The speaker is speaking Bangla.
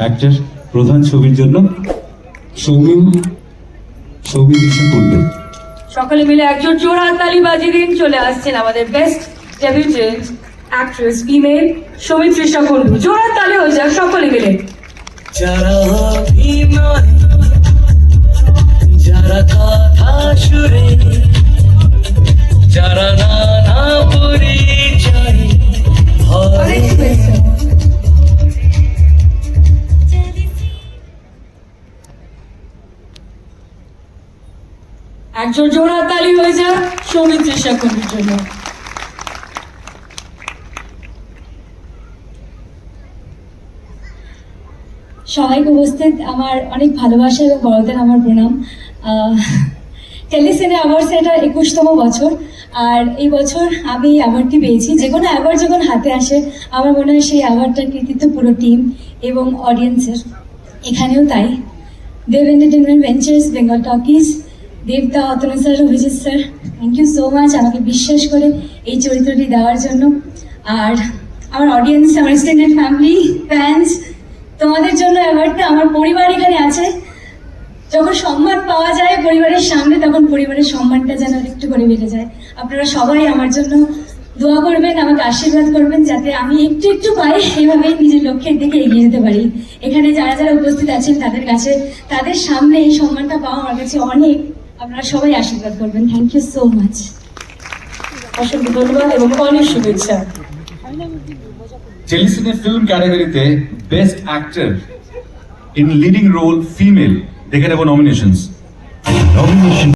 অ্যাক্টর প্রধান ছবির জন্য সৌমিন সৌমিন কিছু করবে। সকলে মিলে একজন হাত তালি বাজিয়ে দিন চলে আসছেন আমাদের best debutante actress female Saumitrisha Kundu. হাত তালি হয়ে যাক সকলে মিলে। যারা একজন জোড়া তালি হয়ে যাক সৌমিত্রী কুণ্ডুর জন্য। সবাইকে উপস্থিত, আমার অনেক ভালোবাসা এবং বড়দের আমার প্রণাম। টেলিসিনে অ্যাওয়ার্ডস এটা একুশতম বছর, আর এই বছর আমি অ্যাওয়ার্ডটি পেয়েছি। যে কোনো অ্যাওয়ার্ড যখন হাতে আসে, আমার মনে হয় সেই অ্যাওয়ার্ডটার কৃতিত্ব পুরো টিম এবং অডিয়েন্সের এখানেও তাই। Dev entertainment ventures Bengal talkies দেবদা, Atanu sir, Abhijit sir thank you so much আমাকে বিশ্বাস করে এই চরিত্রটি দেওয়ার জন্য। আর আমার অডিয়েন্স আমার এক্সটেন্ডেড ফ্যামিলি ফ্যান্স তোমাদের জন্য অ্যাওয়ার্ডটা আমার পরিবার এখানে আছে। যখন সম্মান পাওয়া যায় পরিবারের সামনে, তখন পরিবারের সম্মানটা যেন একটু করে বেড়ে যায়। আপনারা সবাই আমার জন্য দোয়া করবেন, আমাকে আশীর্বাদ করবেন, যাতে আমি একটু একটু পাই এইভাবেই নিজের লক্ষ্যের দিকে এগিয়ে যেতে পারি। এখানে যারা যারা উপস্থিত আছেন, তাদের কাছে, তাদের সামনে এই সম্মানটা পাওয়া আমার কাছে অনেক আপনারা সবাই আশীর্বাদ করবেন। থ্যাংক ইউ সো মাচ অসংখ্য ধন্যবাদ এবং অনেক শুভেচ্ছা। টেলিসিনে ফিল্ম ক্যাটাগরিতে best actor in leading role female দেখে নেব নমিনেশনস নমিনেশন